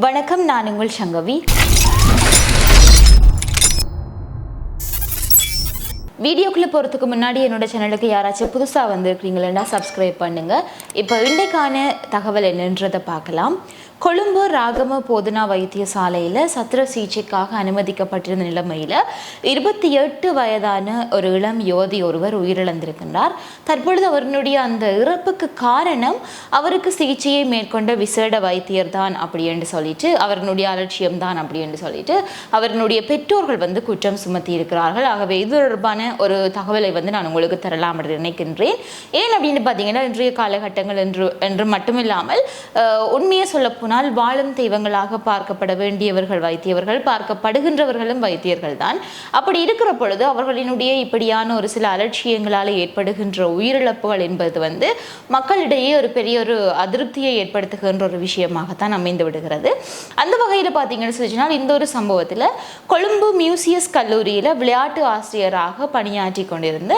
வணக்கம் நான் உங்கள் சங்கவி. வீடியோக்குள்ளே போகிறதுக்கு முன்னாடி என்னோட சேனலுக்கு யாராச்சும் புதுசாக வந்திருக்கிறீங்களா சப்ஸ்கிரைப் பண்ணுங்க. இப்போ இன்றைக்கான தகவல் என்னன்றதை பார்க்கலாம். கொழும்பு ராகம போதனா வைத்தியசாலையில் சத்திர சிகிச்சைக்காக அனுமதிக்கப்பட்டிருந்த நிலைமையில் இருபத்தி எட்டு வயதான ஒரு இளம் யுவதி ஒருவர் உயிரிழந்திருக்கின்றார். தற்பொழுது அவருடைய அந்த இறப்புக்கு காரணம் அவருக்கு சிகிச்சையை மேற்கொண்ட விசேட வைத்தியர் தான் அப்படி என்று சொல்லிட்டு அவருடைய அலட்சியம் தான் அப்படி என்று சொல்லிட்டு அவருடைய பெற்றோர்கள் வந்து குற்றம் சுமத்தி இருக்கிறார்கள் ஆகவே இது தொடர்பான ஒரு தகவலை வந்து நான் உங்களுக்கு தரலாம் என்று நினைக்கின்றேன். ஏன் அப்படின்னு பார்த்தீங்கன்னா இன்றைய காலகட்டங்கள் என்று என்று மட்டுமில்லாமல் அஹ், உண்மையை சொல்லப்போனால் வாழும் தெய்வங்களாக பார்க்கப்பட வேண்டியவர்கள் வைத்தியவர்கள் பார்க்கப்படுகின்றவர்களும் வைத்தியர்கள் தான் அப்படி இருக்கிற பொழுது அவர்களினுடைய இப்படியான ஒரு சில அலட்சியங்களால் ஏற்படுகின்ற உயிரிழப்புகள் என்பது வந்து மக்களிடையே ஒரு பெரிய ஒரு அதிருப்தியை ஏற்படுத்துகின்ற ஒரு விஷயமாகத்தான் அமைந்து விடுகிறது. அந்த வகையில் பார்த்தீங்கன்னு சொல்லிச்சுனால் இந்த ஒரு சம்பவத்தில் கொழும்பு மியூசியஸ் கல்லூரியில் விளையாட்டு ஆசிரியராக பணியாற்றி கொண்டிருந்த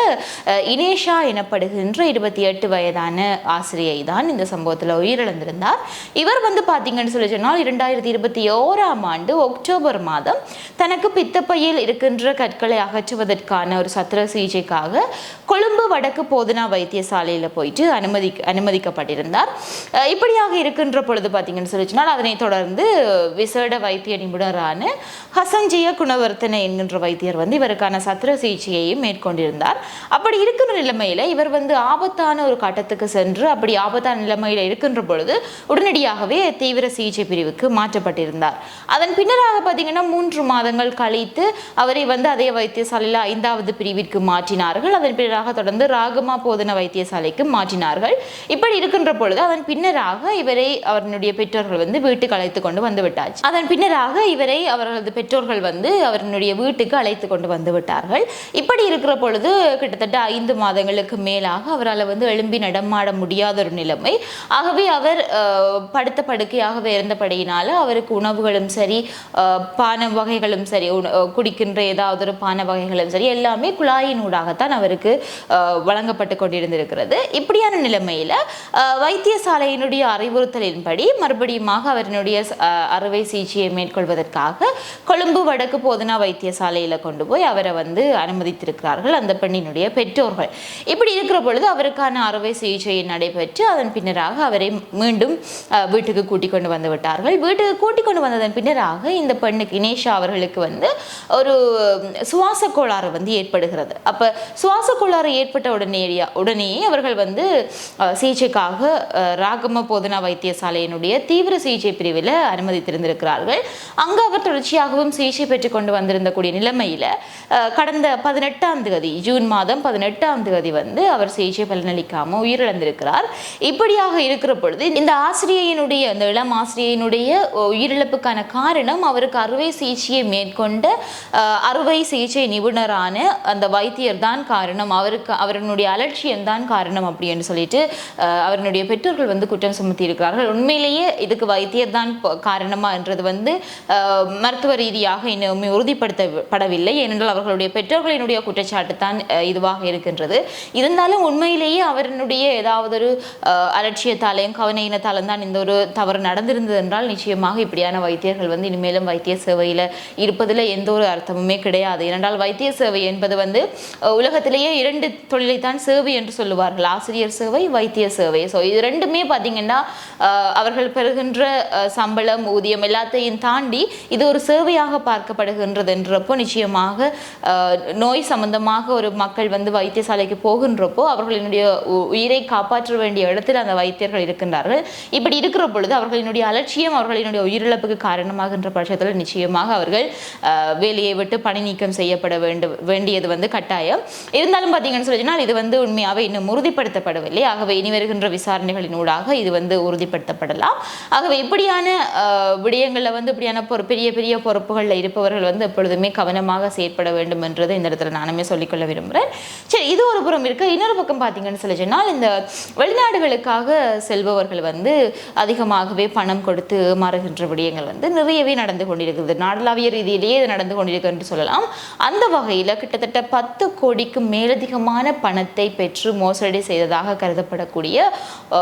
இனேஷா எனப்படுகின்ற இருபத்தி எட்டு வயதான ஆசிரியை தான் இந்த சம்பவத்தில் உயிரிழந்திருந்தார். இவர் வந்து பார்த்தீங்கன்னு சொல்லி சொன்னால் இரண்டாயிரத்தி இருபத்தி ஓராம் ஆண்டு அக்டோபர் மாதம் தனக்கு பித்தப்பையில் இருக்கின்ற கற்களை அகற்றுவதற்கான ஒரு சத்திர சிகிச்சைக்காக கொழும்பு வடக்கு போதனா வைத்தியசாலையில் போயிட்டு அனுமதி அனுமதிக்கப்பட்டிருந்தார். இப்படியாக இருக்கின்ற பொழுது பார்த்தீங்கன்னு சொல்லி சொன்னால் அதனை தொடர்ந்து விசேட வைத்திய நிபுணரான ஹசஞ்சிய குணவர்த்தன என்கின்ற வைத்தியர் வந்து இவருக்கான சத்திர சிகிச்சையையும் மேற்கொண்டிருந்தார். அப்படி இருக்கிற நிலைமையில் இவர் வந்து ஆபத்தான ஒரு கட்டத்துக்கு சென்று அப்படி ஆபத்தான நிலைமையில் இருக்கின்ற பொழுது உடனடியாகவே தீவிர சிகிச்சை பிரிவுக்கு மாற்றப்பட்டிருந்தார். அதன் பின்னராக பார்த்தீங்கன்னா மூன்று மாதங்கள் கழித்து அவரை வந்து அதே வைத்தியசாலையில் ஐந்தாவது பிரிவிற்கு மாற்றினார்கள். அதன் பின்னராக தொடர்ந்து ராகமா போதன வைத்தியசாலைக்கு மாற்றினார்கள். இப்படி இருக்கின்ற பொழுது அதன் பின்னராக இவரை அவருடைய பெற்றோர்கள் வந்து வீட்டுக்கு அழைத்து கொண்டு வந்து விட்டாச்சு. அதன் பின்னராக இவரை அவர்களது பெற்றோர்கள் வந்து அவருடைய வீட்டுக்கு அழைத்து கொண்டு வந்து விட்டார்கள். இப்படி இருக்கிற பொழுது கிட்டத்தட்ட ஐந்து மாதங்களுக்கு மேலாக அவரால் வந்து எழும்பி நடமாட முடியாத ஒரு நிலைமை. ஆகவே அவர் படுத்த படுக்கை இயற்கையாகவே இருந்தபடியினால அவருக்கு உணவுகளும் சரி பான வகைகளும் சரி உண- குடிக்கின்ற ஏதாவது ஒரு பான வகைகளும் சரி எல்லாமே குழாயினூடாகத்தான் அவருக்கு வழங்கப்பட்டு கொண்டிருந்திருக்கிறது. இப்படியான நிலைமையில வைத்தியசாலையினுடைய அறிவுறுத்தலின்படி மறுபடியுமாக அவரினுடைய அறுவை சிகிச்சையை மேற்கொள்வதற்காக கொழும்பு வடக்கு போதனா வைத்தியசாலையில் கொண்டு போய் அவரை வந்து அனுமதித்திருக்கிறார்கள் அந்த பெண்ணினுடைய பெற்றோர்கள். இப்படி இருக்கிற பொழுது அவருக்கான அறுவை சிகிச்சை நடைபெற்று அதன் பின்னராக அவரை மீண்டும் வீட்டுக்கு வீட்டுக்கு கூட்டிக் கொண்டு வந்து விட்டார்கள். வீட்டுக்கு கூட்டிக் கொண்டு வந்ததன் பின்னராக இந்த பெண்ணுக்கு இனேஷா அவர்களுக்கு வந்து ஒரு சுவாச கோளாறு வந்து ஏற்படுகிறது. அப்போ சுவாச கோளாறு ஏற்பட்ட உடனேயா உடனேயே அவர்கள் வந்து சிகிச்சைக்காக ராகம போதனா வைத்தியசாலையினுடைய தீவிர சிகிச்சை பிரிவில் அனுமதித்திருந்திருக்கிறார்கள். அங்கு அவர் தொடர்ச்சியாகவும் சிகிச்சை பெற்றுக் கொண்டு வந்திருந்த கூடிய கடந்த பதினெட்டாம் தேதி ஜூன் மாதம் பதினெட்டாம் தேதி வந்து அவர் சிகிச்சை பலனளிக்காமல் உயிரிழந்திருக்கிறார். இப்படியாக இருக்கிற பொழுது இந்த ஆசிரியையினுடைய இந்த இளம் ஆசிரியனுடைய உயிரிழப்புக்கான காரணம் அவருக்கு அறுவை சிகிச்சையை மேற்கொண்ட அறுவை சிகிச்சை நிபுணரான அந்த வைத்தியர் தான் காரணம். அவருக்கு அவருடைய அலட்சியம் தான் காரணம் அப்படின்னு சொல்லிட்டு அவருடைய பெற்றோர்கள் வந்து குற்றம் சுமத்தி இருக்கிறார்கள் உண்மையிலேயே இதுக்கு வைத்தியர் தான் காரணமா என்றது வந்து மருத்துவ ரீதியாக இன்னும் உறுதிப்படுத்தப்படவில்லை. ஏனென்றால் அவர்களுடைய பெற்றோர்களினுடைய குற்றச்சாட்டு தான் இதுவாக இருக்கின்றது. இருந்தாலும் உண்மையிலேயே அவருடைய ஏதாவது ஒரு அலட்சியத்தாலையும் அலட்சியத்தாலையும் கவனையினத்தாலும் தான் இந்த ஒரு தவறு நடந்திருந்தது என்றால் நிச்சயமாக இப்படியான வைத்தியர்கள் வந்து இனிமேலும் வைத்திய சேவையில் இருப்பதில் எந்த ஒரு அர்த்தமுமே கிடையாது. ஏனென்றால் வைத்திய சேவை என்பது வந்து உலகத்திலேயே இரண்டு தொழிலைத்தான் சேவை என்று சொல்லுவார்கள். ஆசிரியர் சேவை வைத்திய சேவை. ஸோ இது ரெண்டுமே பார்த்தீங்கன்னா அவர்கள் பெறுகின்ற சம்பளம் ஊதியம் எல்லாத்தையும் தாண்டி இது ஒரு சேவையாக பார்க்கப்படுகின்றது என்றப்போ நிச்சயமாக நோய் சம்பந்தமாக ஒரு மக்கள் வந்து வைத்தியசாலைக்கு போகின்றப்போ அவர்களினுடைய உ- உயிரை காப்பாற்ற வேண்டிய இடத்தில் அந்த வைத்தியர்கள் இருக்கின்றார்கள். இப்படி இருக்கிற பொழுது அவர்களினுடைய அலட்சியம் அவர்களினுடைய உயிரிழப்புக்கு காரணமாகின்ற பட்சத்தில் நிச்சயமாக அவர்கள் வேலையை விட்டு பணி நீக்கம் செய்யப்பட வேண்டும் வேண்டியது வந்து கட்டாயம். இருந்தாலும் பார்த்தீங்கன்னு சொல்லி இது வந்து உண்மையாகவே இன்னும் உறுதிப்படுத்தப்படவில்லை. ஆகவே இனி வருகின்ற விசாரணைகளின் ஊடாக இது வந்து உறுதிப்படுத்தப்படலாம். ஆகவே இப்படியான விடயங்களில் வந்து இப்படியான பொறு பெரிய பெரிய பொறுப்புகளில் இருப்பவர்கள் வந்து எப்பொழுதுமே கவனமாக செயற்பட வேண்டும் என்றதை இந்த இடத்துல நானுமே சொல்லிக்கொள்ள விரும்புகிறேன் சரி இது ஒரு புறம் இருக்க. இன்னொரு பக்கம் பார்த்தீங்கன்னு சொல்லி சொன்னால் இந்த வெளிநாடுகளுக்காக செல்பவர்கள் வந்து அதிகமாகவே மூலமாகவே பணம் கொடுத்து ஏமாறுகின்ற விடயங்கள் வந்து நிறையவே நடந்து கொண்டிருக்கிறது. நாடளாவிய ரீதியிலேயே இது நடந்து கொண்டிருக்கு என்று சொல்லலாம். அந்த வகையில் கிட்டத்தட்ட பத்து கோடிக்கு மேலதிகமான பணத்தை பெற்று மோசடி செய்ததாக கருதப்படக்கூடிய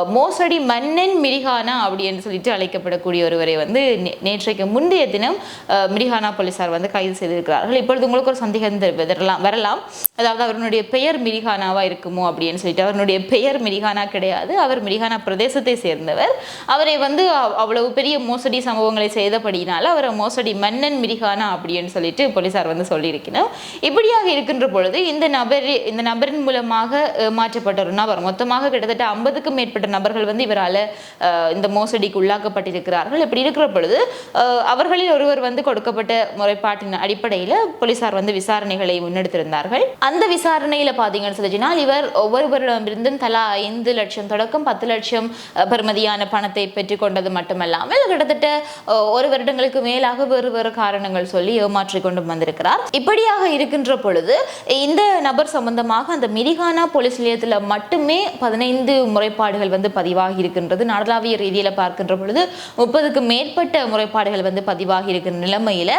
மோசடி மன்னன் மிரிகானா அப்படின்னு சொல்லிட்டு அழைக்கப்படக்கூடிய ஒருவரை வந்து நே- நேற்றைக்கு முந்தைய தினம் மிரிகானா போலீசார் வந்து கைது செய்திருக்கிறார்கள். இப்பொழுது உங்களுக்கு ஒரு சந்தேகம் வரலாம் வரலாம். அதாவது அவருடைய பெயர் மிரிகானாவா இருக்குமோ அப்படின்னு சொல்லிட்டு அவருடைய பெயர் மிரிகானா கிடையாது. அவர் மிரிகானா பிரதேசத்தை சேர்ந்தவர். அவரை வந்து அவ்வளவு பெரிய மோசடி சம்பவங்களை செய்தபடியினால அவரை மோசடி மன்னன் மிரிகானா அப்படின்னு சொல்லிட்டு போலீசார் வந்து சொல்லியிருக்கணும் இப்படியாக இருக்கின்ற பொழுது இந்த நபர் இந்த நபரின் மூலமாக மாற்றப்பட்ட ஒரு நபர். மொத்தமாக கிட்டத்தட்ட ஐம்பதுக்கும் மேற்பட்ட நபர்கள் வந்து இவரால் இந்த மோசடிக்கு உள்ளாக்கப்பட்டிருக்கிறார்கள். இப்படி இருக்கிற பொழுது அவர்களில் ஒருவர் வந்து கொடுக்கப்பட்ட முறைப்பாட்டின் அடிப்படையில் போலீசார் வந்து விசாரணைகளை முன்னெடுத்திருந்தார்கள். அந்த விசாரணையில் பார்த்தீங்கன்னு சொல்லிச்சுன்னா இவர் ஒவ்வொருவரிடமிருந்தும் தலா ஐந்து லட்சம் தொடக்கம் பத்து லட்சம் பெறுமதியான பணத்தை பெற்றுக்கொண்டது மட்டுமல்லாமல் கிட்டத்தட்ட ஒரு வருடங்களுக்கு மேலாக வேறு வேறு காரணங்கள் சொல்லி ஏமாற்றி கொண்டு வந்திருக்கிறார். இப்படியாக இருக்கின்ற பொழுது இந்த நபர் சம்பந்தமாக அந்த மிரிகானா போலீஸ் நிலையத்தில் மட்டுமே பதினைந்து முறைப்பாடுகள் வந்து பதிவாகி இருக்கின்றது. நாடளாவிய ரீதியில் பார்க்கின்ற பொழுது முப்பதுக்கு மேற்பட்ட முறைப்பாடுகள் வந்து பதிவாகி இருக்கின்ற நிலைமையில்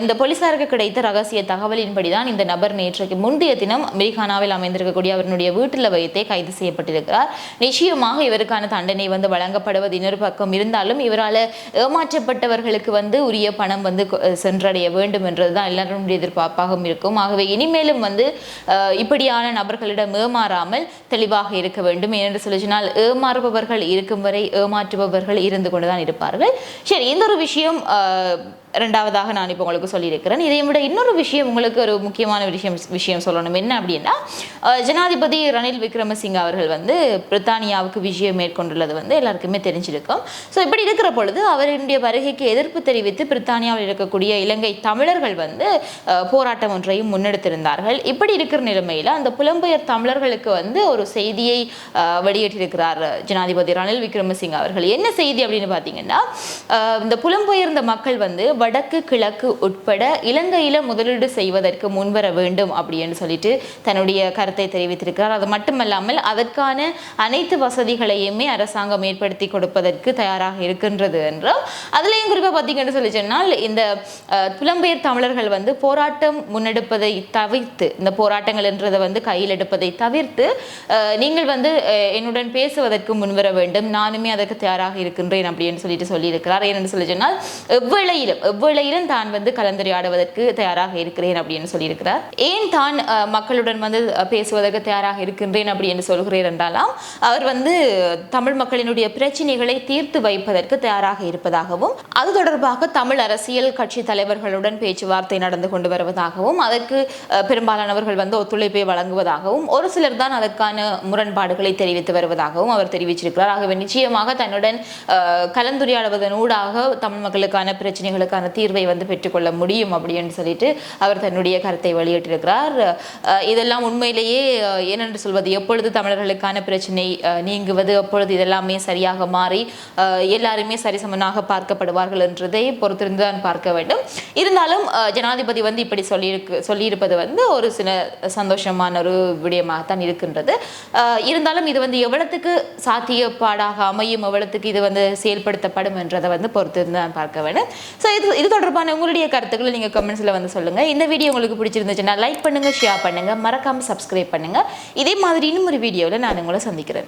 இந்த போலீசாருக்கு கிடைத்த ரகசிய தகவலின்படி தான் இந்த நபர் நேற்றைக்கு முந்தைய தினம் மிரிகானாவில் அமைந்திருக்கக்கூடிய அவருடைய வீட்டில் வைத்தே கைது செய்யப்பட்டிருக்கிறார். நிச்சயமாக இவருக்கான தண்டனை வந்து வழங்கப்படுவது இன்னொரு பக்கம் இருந்தாலும் இவரால் ஏமாற்றப்பட்டவர்களுக்கு வந்து உரிய பணம் வந்து சென்றடைய வேண்டும் என்றதுதான் எல்லாருடைய எதிர்பார்ப்பாகவும் இருக்கும். ஆகவே இனிமேலும் வந்து இப்படியான நபர்களிடம் ஏமாறாமல் தெளிவாக இருக்க வேண்டும். ஏனென்று சொல்லி சொன்னால் ஏமாறுபவர்கள் இருக்கும் வரை ஏமாற்றுபவர்கள் இருந்து கொண்டுதான் இருப்பார்கள். சரி இந்த ஒரு விஷயம் ரெண்டாவதாக நான் இப்போ உங்களுக்கு சொல்லியிருக்கிறேன். இதை விட இன்னொரு விஷயம் உங்களுக்கு ஒரு முக்கியமான விஷயம் விஷயம் சொல்லணும். என்ன அப்படின்னா ஜனாதிபதி ரணில் விக்ரமசிங்க அவர்கள் வந்து பிரித்தானியாவுக்கு விஜயம் மேற்கொண்டுள்ளது வந்து எல்லாருக்குமே தெரிஞ்சிருக்கும். ஸோ இப்படி இருக்கிற பொழுது அவருடைய வருகைக்கு எதிர்ப்பு தெரிவித்து பிரித்தானியாவில் இருக்கக்கூடிய இலங்கை தமிழர்கள் வந்து போராட்டம் ஒன்றையும் முன்னெடுத்திருந்தார்கள். இப்படி இருக்கிற நிலைமையில் அந்த புலம்பெயர் தமிழர்களுக்கு வந்து ஒரு செய்தியை வெளியிட்டிருக்கிறார் ஜனாதிபதி ரணில் விக்ரமசிங்க அவர்கள். என்ன செய்தி அப்படின்னு பார்த்தீங்கன்னா இந்த புலம்பெயர்ந்த மக்கள் வந்து வடக்கு கிழக்கு உட்பட இலங்கையில் முதலீடு செய்வதற்கு முன்வர வேண்டும் அப்படின்னு சொல்லிட்டு தன்னுடைய கருத்தை தெரிவித்திருக்கிறார். அது மட்டுமல்லாமல் அதற்கான அனைத்து வசதிகளையுமே அரசாங்கம் ஏற்படுத்தி கொடுப்பதற்கு தயாராக இருக்கின்றது என்றும் அதுலேயும் குறிப்பாக பார்த்தீங்கன்னு சொல்லி சொன்னால் இந்த புலம்பெயர் தமிழர்கள் வந்து போராட்டம் முன்னெடுப்பதை தவிர்த்து இந்த போராட்டங்கள் என்றதை வந்து கையில் எடுப்பதை தவிர்த்து நீங்கள் வந்து என்னுடன் பேசுவதற்கு முன்வர வேண்டும். நானுமே அதற்கு தயாராக இருக்கின்றேன் அப்படின்னு சொல்லிட்டு சொல்லியிருக்கிறார். ஏன்னு சொல்லி சொன்னால் எவ்வளையிலும் எவ்வேளையிலும் தான் வந்து கலந்துரையாடுவதற்கு தயாராக இருக்கிறேன் அப்படின்னு சொல்லியிருக்கிறார். ஏன் தான் மக்களுடன் வந்து பேசுவதற்கு தயாராக இருக்கின்றேன் அப்படின்னு சொல்கிறேன் என்றாலாம் அவர் வந்து தமிழ் மக்களினுடைய பிரச்சனைகளை தீர்த்து வைப்பதற்கு தயாராக இருப்பதாகவும் அது தொடர்பாக தமிழ் அரசியல் கட்சி தலைவர்களுடன் பேச்சுவார்த்தை நடந்து கொண்டு வருவதாகவும் அதற்கு பெரும்பாலானவர்கள் வந்து ஒத்துழைப்பை வழங்குவதாகவும் ஒரு சிலர் தான் அதற்கான முரண்பாடுகளை தெரிவித்து வருவதாகவும் அவர் தெரிவிச்சிருக்கிறார். ஆகவே நிச்சயமாக தன்னுடன் கலந்துரையாடுவதன் கலந்துரையாடுவதனூடாக தமிழ் மக்களுக்கான பிரச்சனைகளுக்கான தீர்வை வந்து பெற்றுக்கொள்ள முடியும் அப்படின்னு சொல்லிட்டு அவர் தன்னுடைய கருத்தை வெளியிட்டிருக்கிறார். இதெல்லாம் உண்மையிலேயே ஏனென்று சொல்வது எப்பொழுது தமிழர்களுக்கான பிரச்சனை நீங்குவது எப்பொழுது இதெல்லாமே சரியாக மாறி எல்லாருமே சரிசமனாக பார்க்கப்படுவார்கள் என்றதை பொறுத்திருந்து தான் பார்க்க வேண்டும். இருந்தாலும் ஜனாதிபதி வந்து இப்படி சொல்லியிருக்கு சொல்லியிருப்பது வந்து ஒரு சில சந்தோஷமான ஒரு விடயமாகத்தான் இருக்கின்றது. இருந்தாலும் இது வந்து எவ்வளத்துக்கு சாத்தியப்பாடாக அமையும் எவ்வளத்துக்கு இது வந்து செயல்படுத்தப்படும் என்றதை வந்து பொறுத்திருந்து தான் பார்க்க வேண்டும். ஸோ இது இது இது தொடர்பான உங்களுடைய கருத்துக்களை நீங்கள் கமெண்ட்ஸில் வந்து சொல்லுங்கள் இந்த வீடியோ உங்களுக்கு பிடிச்சிருந்துச்சுன்னா லைக் பண்ணுங்கள் ஷேர் பண்ணுங்கள் மறக்காமல் சப்ஸ்கிரைப் பண்ணுங்கள் இதே மாதிரி இன்னும் ஒரு வீடியோவில் நான் உங்களை சந்திக்கிறேன்.